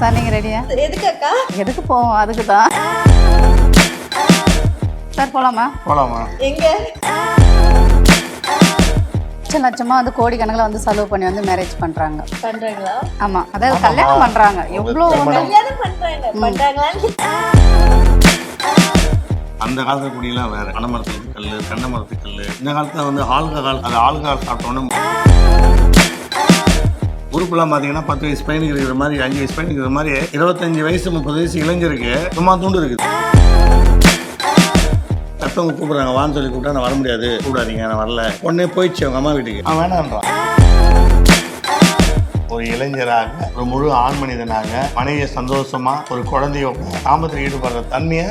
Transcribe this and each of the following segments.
Sir நீங்கள் ரெடியா எதுக்கு அக்கா? எதுக்கு போவோம்? அதுக்கு தான் சார் போகலாமா போலாமா? எங்க? லட்சம் லட்சமாக வந்து கோடிக்கணக்கில் வந்து செலவு பண்ணி வந்து மேரேஜ் பண்ணுறாங்க பண்றாங்களா? ஆமாம் அதாவது கல்யாணம் பண்ணுறாங்க எவ்வளோ கல்யாணம் பண்றாங்க. பண்றாங்களான்னு அந்த காலத்துல குடியெல்லாம் வேற. பனைமரத்துக்கு கல் தென்னை மரத்துக்கு கல் இந்த காலத்துல வந்து ஆல்கஹால் அது ஆல்கஹால் சாப்பிட்டோன்னே உறுப்புலாம் பார்த்தீங்கன்னா பத்து வயசு பையனுக்கு இருக்கிற மாதிரி அஞ்சு வயசு பையனுக்கு இருக்கிற மாதிரி இருபத்தஞ்சு வயசு முப்பது வயசு இளைஞருக்கு சும்மா தூண்டு இருக்குது. பெற்றவங்க கூப்பிடுறாங்க வான்னு சொல்லி கூப்பிட்டா நான் வர முடியாது. கூப்பிடாதீங்க நான் வரல. உடனே போயிடுச்சு அவங்க அம்மா வீட்டுக்கு. அவன் வேணான்றான். ஒரு இளைஞராக ஒரு முழு ஆண் மனிதனாக மனைவியை சந்தோஷமா ஒரு குழந்தையோட காமத்தில் ஈடுபடுற தன்மையை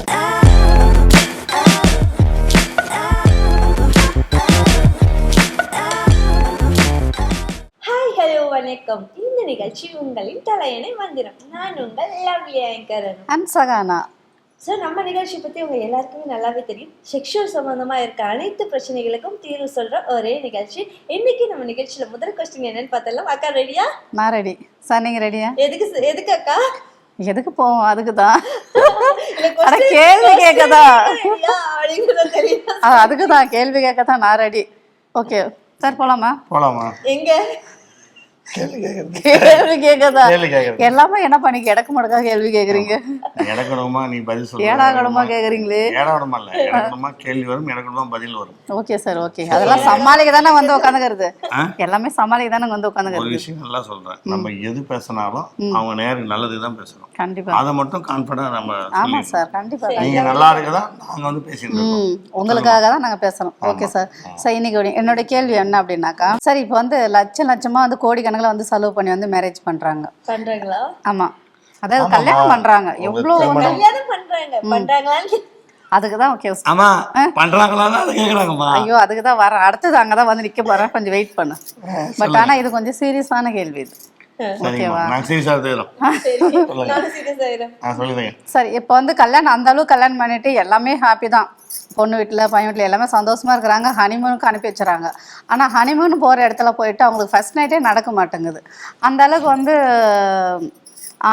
வணக்கம். இந்த நிகழ்ச்சி உங்களின் தலையணை மந்திரம். நான் உங்கள் லவ்லி ஆங்கரன். அண்ட் சகானா ஸோ நம்ம நிகழ்ச்சி பற்றி உங்க எல்லாருக்குமே நல்லாவே தெரியும். செக்ஷுவல் சம்மந்தமா இருக்க அனைத்து பிரச்சனைகளுக்கும் தீர்வு சொல்ற ஒரே நிகழ்ச்சி. இன்னைக்கு நம்ம நிகழ்ச்சியில முதல் கொஸ்டின் என்னன்னு பார்த்தலாம் அக்கா ரெடியா நான் ரெடி சார் நீங்கள் ரெடியா எதுக்கு எதுக்கு அக்கா? எதுக்கு போவோம்? அதுக்கு தான் இல்ல, அட question- கேள்வி கேட்கதா அதுக்கு தான் கேள்வி கேட்க தான் நான் ரெடி ஓகே சார் போகலாமா போலாமா? எங்க? கேள்வி கேட்கறது எல்லாமே என்ன பண்ணி கிடக்க முடக்கா கேள்வி கேட்குறீங்க எனக்கணுமா நீ பதில் சொல்ல ஏடாகடமா கேட்குறீங்களே ஏடாகணுமா இல்ல. எனக்கணுமா கேள்வி வரும் எனக்கணுமா பதில் வரும். Okay sir okay. அதெல்லாம் சமாளிக்க தானே வந்து உட்காந்துக்கிறது? எல்லாமே சமாளிக்க தானே வந்து ஒரு உட்காந்துக்கிறது விஷயம் நல்லா சொல்றேன். நம்ம எது பேசினாலும் அவங்க நேருக்கு நல்லது தான் பேசணும் கண்டிப்பா. அதை மட்டும் கான்ஃபிடண்டா நம்ம ஆமா சார் கண்டிப்பா. நீங்க நல்லா இருக்குதா நாங்க வந்து பேசிட்டு உங்களுக்காக தான் நாங்கள் பேசணும் ஓகே சார். சார் இன்னைக்கு ஒரு- என்னோட கேள்வி என்ன அப்படின்னாக்கா சார் இப்போ வந்து லட்சம் லட்சமாக வந்து கோடிக்கணக்கில் வந்து செலவு பண்ணி வந்து மேரேஜ் பண்ணுறாங்க பண்றாங்களா? ஆமாம் அதாவது கல்யாணம் பண்ணுறாங்க எவ்வளோ வந்து கல்யாணம் பண்றாங்க. பண்றாங்களான்னு அதுக்கு தான் ஓகே ஆமா. பண்றாங்களா அதை கேக்குறாங்கம்மா. ஐயோ அதுக்கு தான் வரேன் அடுத்தது அங்கே தான் வந்து நிற்க போகிறேன் கொஞ்சம் வெயிட் பண்ணு. பட் ஆனால் இது கொஞ்சம் சீரியஸான கேள்வி இது. சரி இப்போ வந்து கல்யாணம் அந்த அளவுக்கு கல்யாணம் பண்ணிட்டு எல்லாமே ஹாப்பி தான். பொண்ணு வீட்டில் பையன் வீட்டில் எல்லாமே சந்தோஷமா இருக்கிறாங்க. ஹனிமூனுக்கு அனுப்பி வச்சுறாங்க. ஆனால் ஹனிமூன் போகிற இடத்துல போயிட்டு அவங்களுக்கு ஃபர்ஸ்ட் நைட்டே நடக்க மாட்டேங்குது. அந்த அளவுக்கு வந்து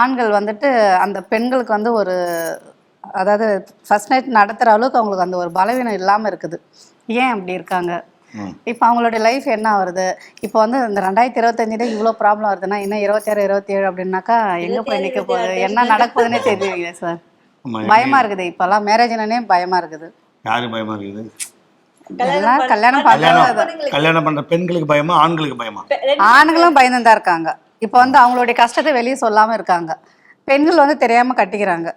ஆண்கள் வந்துட்டு அந்த பெண்களுக்கு வந்து ஒரு அதாவது ஃபர்ஸ்ட் நைட் நடத்துகிற அளவுக்கு அவங்களுக்கு அந்த ஒரு பலவீனம் இல்லாமல் இருக்குது. ஏன் அப்படி இருக்காங்க. இப்போ அவங்களோட லைஃப் என்ன வருது இப்போ வந்து இந்த ரெண்டாயிரத்தி இருபத்தஞ்சிலே இவ்வளோ ப்ராப்ளம் வருதுன்னா இன்னும் இருபத்தாறு இருபத்தி ஏழு அப்படின்னாக்கா எங்கே போய் நிற்க போகுது? என்ன நடக்குதுன்னே தெரியல சார் பயமா இருக்குது. இப்போல்லாம் மேரேஜ்னே பயமா இருக்குது. யாரு பயமா இருக்குது? கல்யாணம் பண்ற பெண்களுக்கு பயமா ஆண்களுக்கு பயமா? ஆண்களும் பயந்து தான் இருக்காங்க. இப்போ வந்து அவங்களுடைய கஷ்டத்தை வெளியே சொல்லாம இருக்காங்க. பெண்கள் வந்து தெரியாம கட்டிக்கிறாங்க.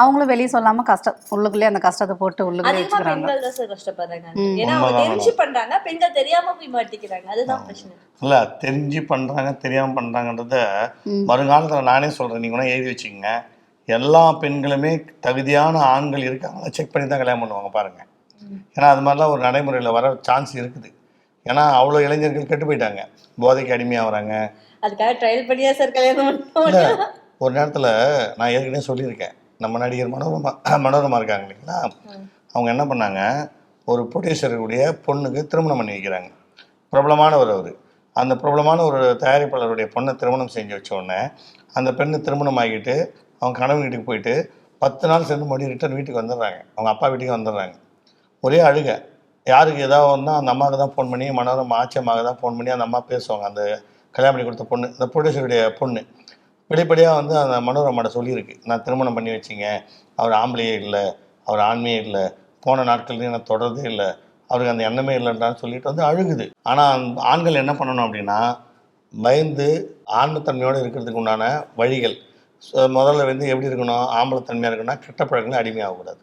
அவங்களும் வெளியே சொல்லாம கஷ்டம் உள்ளுக்குள்ளேயே அந்த கஷ்டத்தை போட்டு உள்ளுக்குள்ளே வச்சுக்கிறாங்க. கஷ்டப்படுறாங்க. ஏன்னா தெரிஞ்சு பண்றாங்க பெண்கள் தெரியாம போய் மாட்டிக்கிறாங்க. அதுதான் பிரச்சனை. இல்ல தெரிஞ்சு பண்றாங்க தெரியாம பண்றாங்கன்றத வருங்காலத்துல நானே சொல்றேன். நீங்க கூட எழுதி வச்சுக்கோங்க. எல்லா பெண்களுமே தகுதியான ஆண்கள் இருக்காங்களா செக் பண்ணி தான் கல்யாணம் பண்ணுவாங்க பாருங்க. ஏன்னா அது மாதிரிலாம் ஒரு நடைமுறையில் வர சான்ஸ் இருக்குது. ஏன்னா அவ்வளோ இளைஞர்கள் கெட்டு போயிட்டாங்க. போதைக்கு அடிமையாகிறாங்க. அதுக்காக ட்ரையல் பண்ணியா சார் கல்யாணம் ஒரு நேரத்தில் நான் ஏற்கனவே சொல்லியிருக்கேன். நம்ம நடிகர் மனோரமா மனோரமா இருக்காங்க இல்லைங்களா? அவங்க என்ன பண்ணாங்க? ஒரு ப்ரொடியூசருடைய பொண்ணுக்கு திருமணம் பண்ணி வைக்கிறாங்க. பிரபலமானவர் அவர். அந்த பிரபலமான ஒரு தயாரிப்பாளருடைய பொண்ணை திருமணம் செஞ்சு வச்ச உடனே அந்த பெண்ணு திருமணம் ஆகிட்டு அவங்க கணவன் வீட்டுக்கு போயிட்டு பத்து நாள் சேர்ந்து மறுபடியும் ரிட்டர்ன் வீட்டுக்கு வந்துடுறாங்க. அவங்க அப்பா வீட்டுக்கு வந்துடுறாங்க. ஒரே அழுக. யாருக்கு ஏதாவது ஒன்றா அந்த அம்மாவுக்கு தான் ஃபோன் பண்ணி மனோரமா ஆச்சி அம்மாவுக்கு தான் ஃபோன் பண்ணி அந்த அம்மா பேசுவாங்க. அந்த கல்யாணம் பண்ணி கொடுத்த பொண்ணு இந்த ப்ரொடியூசருடைய பொண்ணு. வெளிப்படையாக வந்து அந்த மனோரமாட்ட சொல்லியிருக்கு. நான் திருமணம் பண்ணி வச்சிங்க. அவர் ஆம்பளையே இல்லை. அவர் ஆண்மையே இல்லை. போன நாட்கள்லையும் நான் தொடர்றதே இல்லை. அவருக்கு அந்த எண்ணமே இல்லைன்றான்னு சொல்லிட்டு வந்து அழுகுது. ஆனால் ஆண்கள் என்ன பண்ணணும் அப்படின்னா பயந்து ஆன்மத்தன்மையோடு இருக்கிறதுக்கு உண்டான வழிகள். முதல்ல வந்து எப்படி இருக்கணும்? ஆம்பளைத்தன்மையாக இருக்கணும்னா கெட்ட பழக்கங்கள் அடிமையாகக்கூடாது.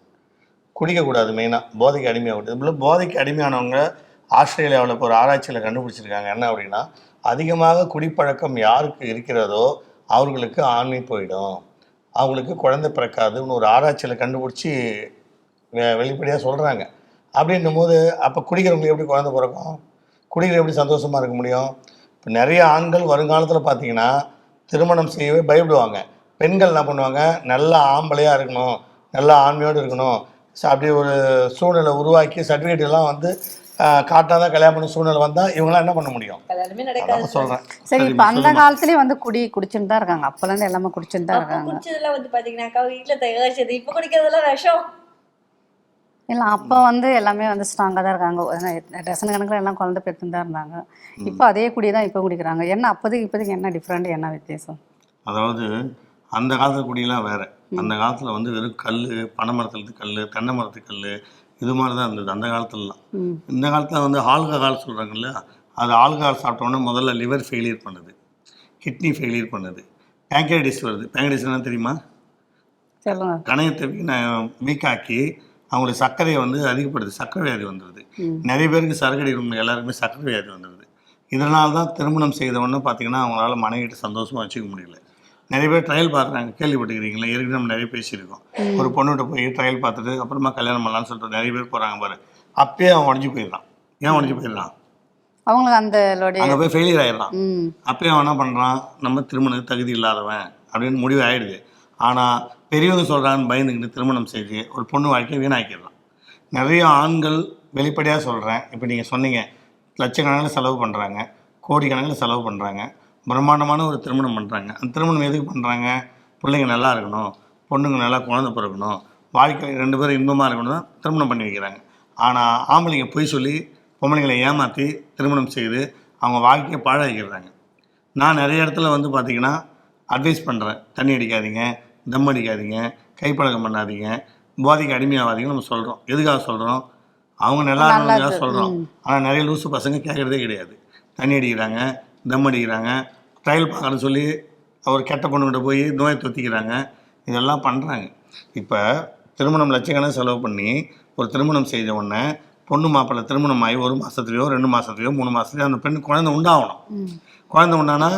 குடிக்கக்கூடாது மெயினாக போதைக்கு அடிமையாகக்கூடாது. இதுபோல் போதைக்கு அடிமையானவங்க ஆஸ்திரேலியாவில் இப்போ ஒரு ஆராய்ச்சியில் கண்டுபிடிச்சிருக்காங்க. என்ன அப்படின்னா அதிகமாக குடிப்பழக்கம் யாருக்கு இருக்கிறதோ அவர்களுக்கு ஆண்மை போயிடும். அவங்களுக்கு குழந்தை பிறக்காதுன்னு ஒரு ஆராய்ச்சியில் கண்டுபிடிச்சி வெ- வெளிப்படையாக சொல்கிறாங்க அப்படின்னும் போது அப்போ குடிக்கிறவங்களுக்கு எப்படி குழந்தை பிறக்கும்? குடிக்கிற எப்படி சந்தோஷமாக இருக்க முடியும்? இப்போ நிறைய ஆண்கள் வருங்காலத்தில் பார்த்தீங்கன்னா திருமணம் செய்யவே பயப்படுவாங்க. பெண்கள் என்ன பண்ணுவாங்க? நல்லா ஆம்பளையாக இருக்கணும். நல்லா ஆண்மையோடு இருக்கணும். அப்படி ஒரு சூழ்நிலை உருவாக்கி சர்டிஃபிகேட் எல்லாம் வந்து காட்டாத கல்யாணம் பண்ண சூழ்நிலை வந்தால் இவங்களாம் என்ன பண்ண முடியும்? அதான் சொல்கிறேன் சரி இப்போ அந்த காலத்துலயும் வந்து குடி குடிச்சுட்டு தான் இருக்காங்க. அப்பல இருந்து எல்லாமே குடிச்சுட்டு தான் அப்ப இருக்காங்க. குடிச்சதெல்லாம் வந்து பாத்தீங்கன்னாக்கா வீட்டுல தயாரிச்சது இப்ப குடிக்கிறதெல்லாம் விஷம். இல்லை அப்போ வந்து எல்லாமே வந்து ஸ்ட்ராங்காக தான் இருக்காங்க. டசன் கணக்கில் எல்லாம் குழந்தை பெற்று தான் இருந்தாங்க. இப்போ அதே குடி தான் இப்போ குடிக்கிறாங்க. என்ன அப்போதைக்கு இப்போதைக்கு என்ன டிஃப்ரெண்ட் என்ன வித்தியாசம்? அதாவது அந்த காலத்து குடியெல்லாம் வேற. அந்த காலத்தில் வந்து வெறும் கல் பனை மரத்துலேருந்து கல் தென்னை மரத்து கல் இது மாதிரி தான் இருந்தது அந்த காலத்துலலாம். இந்த காலத்தில் வந்து ஆல்கஹால் சொல்கிறாங்க இல்லையா அது ஆல்கஹால் சாப்பிட்டோன்னே முதல்ல லிவர் ஃபெயிலியர் பண்ணுது. கிட்னி ஃபெயிலியர் பண்ணுது. பேங்கரைட்டிஸ் வருது. பேங்கரைட்டிஸ் என்ன தெரியுமா? கணையத்தை வீண- வீக்காக்கி அவங்களுக்கு சர்க்கரையை வந்து அதிகப்படுது. சர்க்கரை வியாதி வந்துடுது நிறைய பேருக்கு சர்க்கரை இருக்கவங்க எல்லாருக்குமே சர்க்கரை வியாதி வந்துடுது இதனால தான் திருமணம் செய்தவொன்னே பார்த்தீங்கன்னா அவங்களால மனைவிட்டு சந்தோஷமாக வச்சுக்க முடியல. நிறைய பேர் ட்ரையல் பார்க்குறாங்க. கேள்விப்பட்டுக்கிறீங்களா ஏற்கனவே நம்ம நிறைய பேசியிருக்கோம். ஒரு பொண்ணுகிட்ட போய் ட்ரையல் பார்த்துட்டு அப்புறமா கல்யாணம் பண்ணலாம்னு சொல்லிட்டு நிறைய பேர் போகிறாங்க பாரு. அப்பயே அவன் உடஞ்சி போயிடறான். ஏன் உடஞ்சி போயிடறான்? அவங்களுக்கு அந்த அங்கே போய் ஃபெயிலியர் ஆயிடறான். ம். அப்பயே அவன் என்ன பண்ணுறான் நம்ம திருமணத்துக்கு தகுதி இல்லாதவன் அப்படின்னு முடிவு ஆயிடுது. ஆனால் பெரியவங்க சொல்கிறான்னு பயந்துக்கிட்டு திருமணம் செஞ்சு ஒரு பொண்ணு வாழ்க்கையை வீணாக்கிடலாம் நிறைய ஆண்கள் வெளிப்படையாக சொல்கிறேன் இப்போ நீங்கள் சொன்னீங்க. லட்சக்கணக்கில் செலவு பண்ணுறாங்க கோடிக்கணக்கில் செலவு பண்ணுறாங்க பிரம்மாண்டமான ஒரு திருமணம் பண்ணுறாங்க அந்த திருமணம் எதுக்கு பண்ணுறாங்க பிள்ளைங்க நல்லா இருக்கணும். பொண்ணுங்க நல்லா குழந்தை பிறக்கணும். வாழ்க்கை ரெண்டு பேரும் இன்பமாக இருக்கணும் தான் திருமணம் பண்ணி வைக்கிறாங்க. ஆனால் ஆம்பளைங்க பொய் சொல்லி பொம்பளைங்களை ஏமாற்றி திருமணம் செய்து அவங்க வாழ்க்கையை பாழாக்கிடுறாங்க. நான் நிறைய இடத்துல வந்து பார்த்தீங்கன்னா அட்வைஸ் பண்ணுறேன் தண்ணி அடிக்காதீங்க தம் அடிக்காதீங்க கைப்பழக்கம் பண்ணாதீங்க போதைக்கு அடிமையாகாதீங்கன்னு நம்ம சொல்கிறோம் எதுக்காக சொல்கிறோம் அவங்க நல்லா இருக்கணுங்கிறதுக்காக சொல்கிறோம் ஆனால் நிறைய லூசு பசங்க கேட்குறதே கிடையாது. தண்ணி அடிக்கிறாங்க தம் அடிக்கிறாங்க ட்ரையல் பார்க்கறன்னு சொல்லி அவர் கெட்ட பொண்ணுகிட்ட போய் நோயை தொத்திக்கிறாங்க. இதெல்லாம் பண்ணுறாங்க இப்போ திருமணம் லட்சக்கணக்கில் செலவு பண்ணி ஒரு திருமணம் செய்த உடனே பொண்ணு மாப்பிள்ளை திருமணம் ஆகி ஒரு மாதத்துலையோ ரெண்டு மாதத்துலையோ மூணு மாதத்துலையோ அந்த பெண் குழந்தை உண்டாகணும். குழந்தை உண்டானா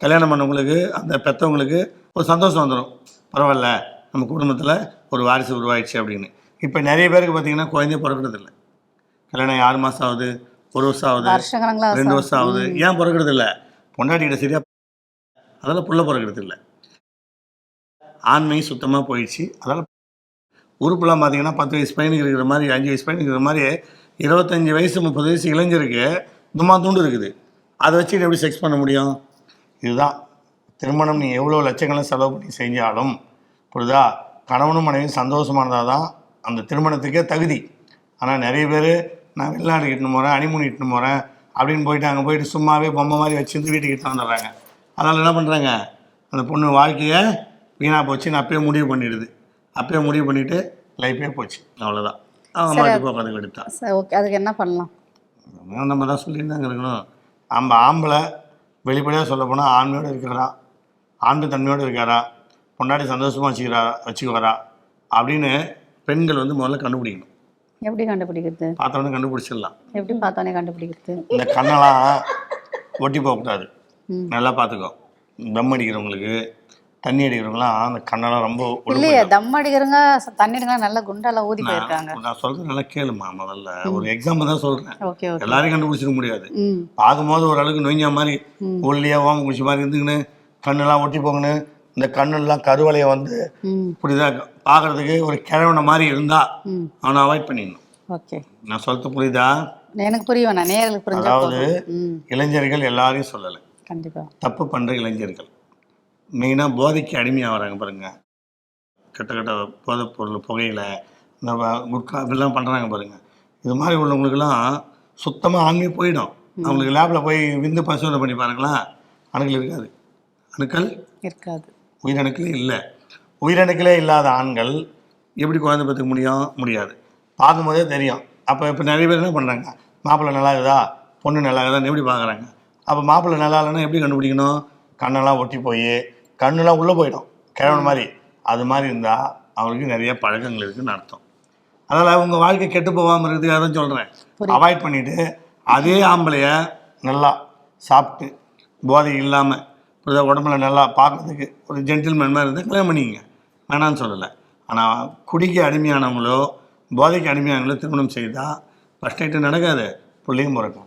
கல்யாணம் பண்ணவங்களுக்கு அந்த பெற்றவங்களுக்கு ஒரு சந்தோஷம் வந்துடும் பரவாயில்ல நம்ம குடும்பத்தில் ஒரு வாரிசு உருவாயிடுச்சு அப்படின்னு. இப்போ நிறைய பேருக்கு பார்த்தீங்கன்னா குழந்தைய பிறக்கிறது இல்லை கல்யாணம் ஆறு மாதம் ஆகுது. ஒரு வருஷம் ஆகுது ரெண்டு வருஷம் ஆகுது ஏன் பிறக்கிறது இல்லை? பொண்டாட்டிகிட்ட சரியா அதெல்லாம் புள்ள பிறக்கிறது இல்லை. ஆண்மை சுத்தமாக போயிடுச்சு. அதெல்லாம் உறுப்புலாம் பார்த்தீங்கன்னா பத்து வயசு பையனுக்கு இருக்கிற மாதிரி அஞ்சு வயசு பையனுக்கு இருக்கிற மாதிரி இருபத்தஞ்சி வயசு முப்பது வயசு இளைஞருக்கு தும்மா தூண்டு இருக்குது. அதை வச்சு எப்படி செக்ஸ் பண்ண முடியும்? இதுதான். திருமணம் நீ எவ்வளோ லட்சங்களை செலவு பண்ணி செஞ்சாலும் புரியுதா கணவனும் மனைவியும் சந்தோஷமானதாக தான் அந்த திருமணத்துக்கே தகுதி. ஆனால் நிறைய பேர் நான் வெளிநாடு இட்டுன்னு போகிறேன் அனிமூன் இட்டுன்னு போகிறேன் அப்படின்னு போயிட்டு அங்கே போயிட்டு சும்மாவே பொம்மை மாதிரி வச்சுருந்து வீட்டுக்கு இட்டு வந்துடுறாங்க. அதனால் என்ன பண்ணுறாங்க அந்த பொண்ணு வாழ்க்கையை வீணாக போச்சுன்னு அப்பயே முடிவு பண்ணிடுது. அப்பயே முடிவு பண்ணிவிட்டு லைஃபே போச்சு. அவ்வளோதான் போய் உட்காந்து எடுத்தான் சரி ஓகே அதுக்கு என்ன பண்ணலாம்? நம்ம தான் சொல்லியிருந்தாங்க இருக்கணும். நம்ம ஆம்பளை வெளிப்படையாக சொல்ல போனால் ஆண்மையோடு இருக்கிறாரா? ஆண்டு தன்மையோடு இருக்காரா? பொண்டாட்டி சந்தோஷமாக வச்சுக்கிறா வச்சுக்குவாரா? அப்படின்னு பெண்கள் வந்து முதல்ல கண்டுபிடிக்கணும். எப்படி கண்டுபிடிக்கிறது? பார்த்தோன்னே கண்டுபிடிச்சிடலாம். எப்படி பார்த்தோன்னே கண்டுபிடிக்கிறது? இந்த கண்ணெல்லாம் ஒட்டி போகக்கூடாது. நல்லா பார்த்துக்கோ. தம் அடிக்கிறவங்களுக்கு தண்ணி அடிக்கிறவங்களாம் அந்த கண்ணெல்லாம் ரொம்ப இல்லையே தம் அடிக்கிறவங்க தண்ணி அடிக்கிறவங்க நல்லா குண்டெல்லாம் ஊதி போயிருக்காங்க. நான் சொல்கிறது நல்லா கேளுமா முதல்ல. ஒரு எக்ஸாம்பிள் தான் ஓகே எல்லாரையும் கண்டுபிடிச்சிட முடியாது. பார்க்கும்போது ஓரளவுக்கு நொய்ஞ்ச மாதிரி ஒல்லியாக ஓம குடிச்ச மாதிரி இருந்துக்கின்னு கண்ணெல்லாம் ஒட்டி போங்கன்னு இந்த கண்ணெல்லாம் கருவளைய வந்து ம். புரியுதா? பார்க்கறதுக்கு ஒரு கிழவன மாதிரி இருந்தா அவனை அவாய்ட் பண்ணிடணும். ஓகே. நான் சொல்றது புரியுதா? எனக்கு புரியும் நான் நேர்களுக்கு புரிஞ்சா அதாவது இளைஞர்கள் எல்லாரையும் சொல்லலை. கண்டிப்பா. தப்பு பண்ணுற இளைஞர்கள். மெயினாக போதைக்கு அடிமையாகிறாங்க பாருங்க. கெட்ட கெட்ட போதைப் பொருள் புகையில இந்த குட்கா இதெல்லாம் பண்ணுறாங்க பாருங்க. இது மாதிரி உள்ளவங்களுக்கெல்லாம் சுத்தமாக ஆண்மையே போயிடும். அவங்களுக்கு லேபில் போய் விந்து பரிசோதனை பண்ணி பாருங்களா? அணுக்கள் இருக்காது. அணுக்கள் இருக்காது. உயிரணுக்களே இல்லை. உயிரணுக்களே இல்லாத ஆண்கள் எப்படி குழந்தை பெற்றுக்க முடியும்? முடியாது. பார்க்கும்போதே தெரியும். அப்போ இப்போ நிறைய பேர் என்ன பண்ணுறாங்க மாப்பிள்ளை நல்லா இருக்குதா? பொண்ணு நல்லா இருக்குதான்னு எப்படி பார்க்குறாங்க? அப்போ மாப்பிள்ளை நல்லா இல்லைன்னா எப்படி கண்டுபிடிக்கணும்? கண்ணெல்லாம் ஒட்டி போய் கண்ணெல்லாம் உள்ளே போயிடும். கிழவன் மாதிரி. அது மாதிரி இருந்தால் அவங்களுக்கு நிறைய பழக்கங்கள் இருக்குன்னு அர்த்தம். அதனால் உங்கள் வாழ்க்கை கெட்டு போகாமல் இருக்கிறதுக்காக தான் சொல்கிறேன் அவாய்ட் பண்ணிவிட்டு அதே ஆம்பளைய நல்லா சாப்பிட்டு போதை இல்லாமல் புரியுதா? உடம்புல நல்லா பார்க்கறதுக்கு ஒரு ஜென்டில்மேன் மாதிரி இருந்தால் கல்யாணம் பண்ணிக்கங்க. வேணான்னு சொல்லலை. ஆனால் குடிக்கு அடிமையானவங்களோ போதைக்கு அடிமையானவங்களோ திருமணம் செய்தால் ஃபஸ்ட் நைட்டு நடக்காது. பிள்ளையும் பிறக்கும்.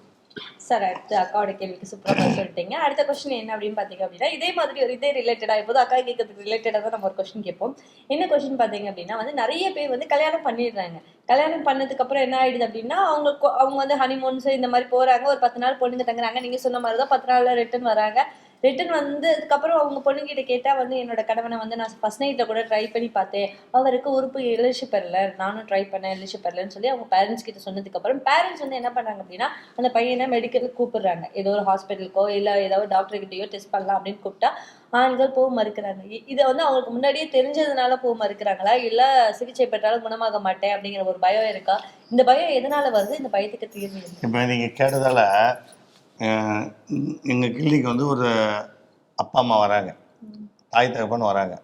சார் அடுத்து அக்காவோட கேள்விக்கு சூப்பராக சொல்லிட்டீங்க. அடுத்த கொஸ்டின் என்ன அப்படின்னு பார்த்தீங்க அப்படின்னா இதே மாதிரி ஒரு இதே ரிலேட்டடாக இப்போது அக்கா கேட்கறதுக்கு ரிலேட்டடாக தான் நம்ம ஒரு கொஸ்டின் கேட்போம். என்ன கொஸ்டின் பார்த்தீங்க அப்படின்னா வந்து நிறைய பேர் வந்து கல்யாணம் பண்ணிடுறாங்க. கல்யாணம் பண்ணதுக்கப்புறம் என்ன ஆயிடுது அப்படின்னா அவங்க அவங்க வந்து ஹனிமூன்ஸ் இந்த மாதிரி போகிறாங்க ஒரு பத்து நாள் பொண்ணுங்க தங்குறாங்க. நீங்கள் சொன்ன மாதிரி தான் பத்து நாளில் ரிட்டர்ன் வராங்க. ரிட்டன் வந்ததுக்கப்புறம் அவங்க பொண்ணுங்கிட்ட கேட்டால் வந்து என்னோட கணவனை வந்து நான் ஃபஸ்ட் நைட்டில் கூட ட்ரை பண்ணி பார்த்தேன். அவருக்கு உறுப்பு எழுச்சி பெறல நானும் ட்ரை பண்ணேன் எழுச்சி பெறலன்னு சொல்லி அவங்க பேரண்ட்ஸ் கிட்ட சொன்னதுக்கப்புறம் பேரண்ட்ஸ் வந்து என்ன பண்ணாங்க அப்படின்னா அந்த பையனை மெடிக்கலுக்கு கூப்பிடுறாங்க. ஏதோ ஒரு ஹாஸ்பிட்டலுக்கோ இல்லை ஏதாவது டாக்டர் கிட்டயோ டெஸ்ட் பண்ணலாம் அப்படின்னு கூப்பிட்டா ஆண்கள் போக மறுக்கிறாங்க. இதை வந்து அவங்களுக்கு முன்னாடியே தெரிஞ்சதுனால போக மறுக்கிறாங்களா? இல்லை சிகிச்சை பெற்றாலும் குணமாக மாட்டேன் அப்படிங்கிற ஒரு பயம் இருக்கா? இந்த பயம் எதனால வருது? இந்த பயத்துக்கு தீர்வு இப்போ நீங்கள் கேட்டதால எங்கள் கிளினிக் வந்து ஒரு அப்பா அம்மா வராங்க. தாய் தகப்பன் வராங்க.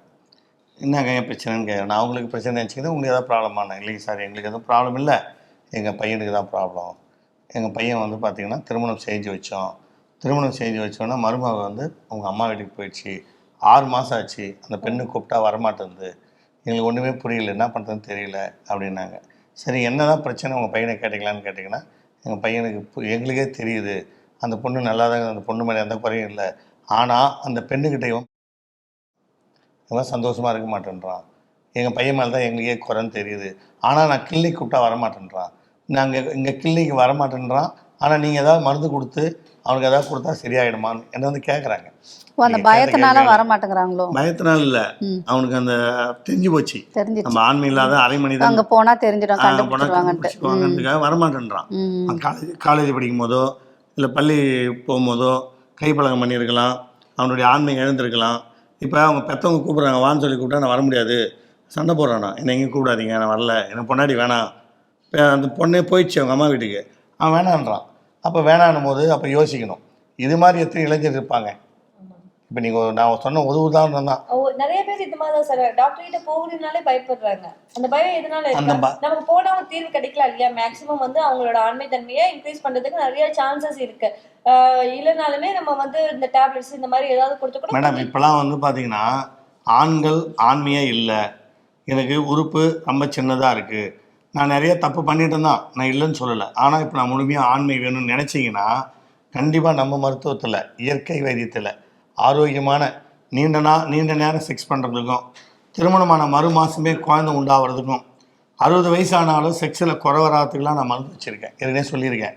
என்னங்க ஏன் பிரச்சனைன்னு கேட்குறேன் நான் அவங்களுக்கு பிரச்சனை நினச்சிக்கிது உங்களுக்கு ஏதாவது ப்ராப்ளமான இல்லைங்க சார் எங்களுக்கு எதுவும் ப்ராப்ளம் இல்லை. எங்கள் பையனுக்கு தான் ப்ராப்ளம் எங்கள் பையன் வந்து பார்த்திங்கன்னா திருமணம் செஞ்சு வச்சோம் திருமணம் செஞ்சு வச்சோன்னா மருமக வந்து அவங்க அம்மா வீட்டுக்கு போயிடுச்சு. ஆறு மாதம் ஆச்சு. அந்த பெண்ணு கூப்பிட்டா வரமாட்டேங்குது. எங்களுக்கு ஒன்றுமே புரியல. என்ன பண்ணுறதுன்னு தெரியல அப்படின்னாங்க. சரி என்ன தான் பிரச்சனை உங்கள் பையனை கேட்டிங்களான்னு கேட்டிங்கன்னா எங்கள் பையனுக்கு பு- எங்களுக்கே தெரியுது. அந்த பொண்ணு நல்லா தான் அந்த பொண்ணு மேலே எந்த குறையும் இல்லை. ஆனால் அந்த பெண்ணுக்கிட்ட இவன் இவன் சந்தோஷமாக இருக்க மாட்டேன்றான். எங்கள் பையன் மேலே தான் எங்களுக்கே குறைன்னு தெரியுது. ஆனால் நான் கிளினிக் கூப்பிட்டா வரமாட்டேன்றான். நாங்கள் இங்கே கிளினிக் வரமாட்டேன்றான். ஆனால் நீங்கள் ஏதாவது மருந்து கொடுத்து அவனுக்கு ஏதாவது கொடுத்தா சரியாயிடுமான்னு என்ன வந்து கேட்குறாங்க அந்த பயத்தினால வர மாட்டேங்கிறாங்களோ பயத்தினால இல்லை. அவனுக்கு அந்த தெரிஞ்சு போச்சு. நம்ம ஆண்மை இல்லாத அரை மணி தான். அங்க போனா தெரிஞ்சிடும் கண்டுபிடிச்சிருவாங்கன்ட்டு. கண்டுபிடிச்சிருவாங்கன்றதுக்காக வரமாட்டேன்றான். ம் காலேஜ் காலேஜ் படிக்கும் போதோ இல்லை பள்ளி போகும்போதோ கைப்பழகம் பண்ணியிருக்கலாம் அவனுடைய ஆண்மை இழந்திருக்கலாம் இப்போ அவங்க பெற்றவங்க கூப்பிட்றாங்க வான்னு சொல்லி கூப்பிட்டா நான் வர முடியாது. சண்டை போடுறானா? என்னை எங்கேயும் கூப்பிடாதீங்க நான் வரல. எனக்கு பொண்டாடி வேணாம். இப்போ அந்த பொண்ணே போயிடுச்சு அவங்க அம்மா வீட்டுக்கு. அவன் வேணான்றான். அப்போ வேணான்னும் போது அப்போ யோசிக்கணும். இது மாதிரி எத்தனை இளைஞர் இருப்பாங்க? இப்போ நீங்கள் நான் சொன்ன ஒரு உதாரணம் தான். நிறைய பேர் இந்த மாதிரி தான் சார் டாக்டர் கிட்ட போகணும்னாலே பயப்படுறாங்க. அந்த பயம் எதனால நமக்கு போனா ஒரு தீர்வு கிடைக்கலாம் இல்லையா? மேக்ஸிமம் வந்து அவங்களோட ஆண்மை தன்மையை இன்க்ரீஸ் பண்றதுக்கு நிறைய சான்சஸ் இருக்கு. இல்லைனாலுமே நம்ம வந்து இந்த டேப்லெட்ஸ் இந்த மாதிரி ஏதாவது கொடுத்து கூட மேடம் இப்போலாம் வந்து பார்த்தீங்கன்னா ஆண்கள் ஆண்மையே இல்லை. எனக்கு உறுப்பு ரொம்ப சின்னதாக இருக்குது நான் நிறைய தப்பு பண்ணிட்டு தான் நான் இல்லைன்னு சொல்லலை. ஆனால் இப்போ நான் முழுமையாக ஆண்மை வேணும்னு நினச்சிங்கன்னா கண்டிப்பாக நம்ம மருத்துவத்தில் இயற்கை வைத்தியத்தில் ஆரோக்கியமான நீண்ட நாள் நீண்ட நேரம் செக்ஸ் பண்ணுறதுக்கும் திருமணமான மறு மாதமே குழந்தை உண்டாகிறதுக்கும் அறுபது வயசானாலும் செக்ஸில் குறை வராதுக்கெலாம் நான் மருந்து வச்சுருக்கேன். ஏற்கனவே சொல்லியிருக்கேன்.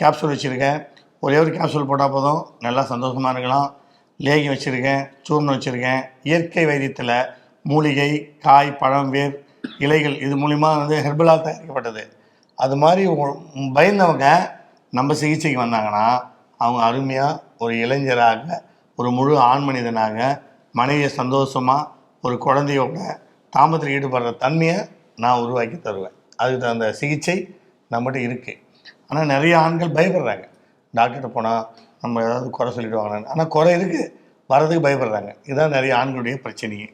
கேப்சூல் வச்சுருக்கேன். ஒரே ஒரு கேப்சூல் போட்டால் போதும். நல்லா சந்தோஷமாக இருக்கலாம். லேகி வச்சுருக்கேன். சூர்ணம் வச்சுருக்கேன். இயற்கை வைத்தியத்தில் மூலிகை காய் பழம் வேர் இலைகள் இது மூலிமா வந்து ஹெர்பலாக தயாரிக்கப்பட்டது. அது மாதிரி பயந்தவங்க நம்ம சிகிச்சைக்கு வந்தாங்கன்னா அவங்க அருமையாக ஒரு இளைஞராக ஒரு முழு ஆண் மனிதனாக மனைவியை சந்தோஷமாக ஒரு குழந்தையோட தாமத்தில் ஈடுபடுற தன்மையை நான் உருவாக்கி தருவேன். அதுக்கு தகுந்த சிகிச்சை நம்மகிட்ட இருக்குது ஆனால் நிறைய ஆண்கள் பயப்படுறாங்க. டாக்டர்கிட்ட போனால் நம்ம ஏதாவது குறை சொல்லிடுவாங்கன்னு ஆனால் குறை இருக்குது வரதுக்கு பயப்படுறாங்க. இதுதான் நிறைய ஆண்களுடைய பிரச்சனையே.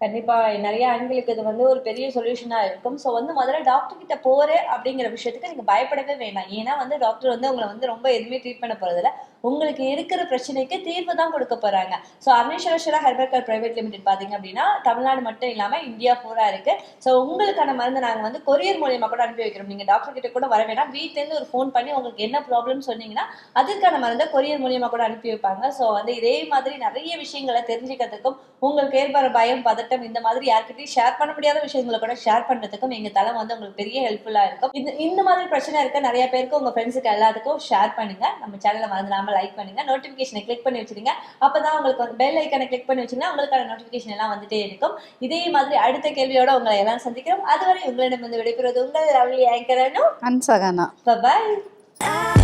கண்டிப்பா நிறைய ஆண்களுக்கு இது வந்து ஒரு பெரிய சொல்யூஷனா இருக்கும். ஸோ வந்து முதல்ல டாக்டர் கிட்ட போறேன் அப்படிங்கிற விஷயத்துக்கு நீங்க பயப்படவே வேண்டாம் ஏன்னா வந்து டாக்டர் வந்து உங்களை வந்து ரொம்ப எதுவுமே ட்ரீட் பண்ண போறதில்ல. உங்களுக்கு இருக்கிற பிரச்சனைக்கு தீர்வு தான் கொடுக்க போறாங்க. So Arneswara herbal care private limited பாத்தீங்க அப்படின்னா தமிழ்நாடு மட்டும் இல்லாம இந்தியா பூரா இருக்கு. ஸோ உங்களுக்கான மருந்து நாங்க வந்து கொரியர் மூலியமா கூட அனுப்பி வைக்கிறோம். நீங்க டாக்டர் கிட்ட கூட வர வேணாம். வீட்டிலேருந்து ஒரு ஃபோன் பண்ணி உங்களுக்கு என்ன ப்ராப்ளம் சொன்னீங்கன்னா அதுக்கான மருந்தை கொரியர் மூலியமா கூட அனுப்பி வைப்பாங்க. ஸோ வந்து இதே மாதிரி நிறைய விஷயங்களை தெரிஞ்சுக்கிறதுக்கும் உங்களுக்கு ஏற்படுற பயம் பதட்டம் இந்த மாதிரி யார்கிட்டயும் ஷேர் பண்ண முடியாத விஷயங்களை கூட ஷேர் பண்றதுக்கும் எங்க தளம் வந்து உங்களுக்கு பெரிய ஹெல்ப்ஃபுல்லா இருக்கும். இந்த இந்த மாதிரி பிரச்சனை இருக்க நிறைய பேருக்கு உங்க ஃப்ரெண்ட்ஸுக்கு எல்லாத்துக்கும் ஷேர் பண்ணுங்க. நம்ம சேனலை மறந்துடாம லைக் பண்ணுங்க நோட்டிபிகேஷனை கிளிக் பண்ணி வச்சிருங்க அப்பதான் உங்களுக்கு பெல் ஐக்கனை கிளிக் பண்ணி வச்சீங்கன்னா உங்களுக்கான நோட்டிபிகேஷன் எல்லாம் வந்துட்டே இருக்கும். இதே மாதிரி அடுத்த கேள்வியோட உங்களை எல்லாம் சந்திக்கிறோம். அதுவரை உங்களிடம் வந்து விடைபெறுவது உங்கள் லவ்லி ஆங்கரனும். அன்சகானா. பாய்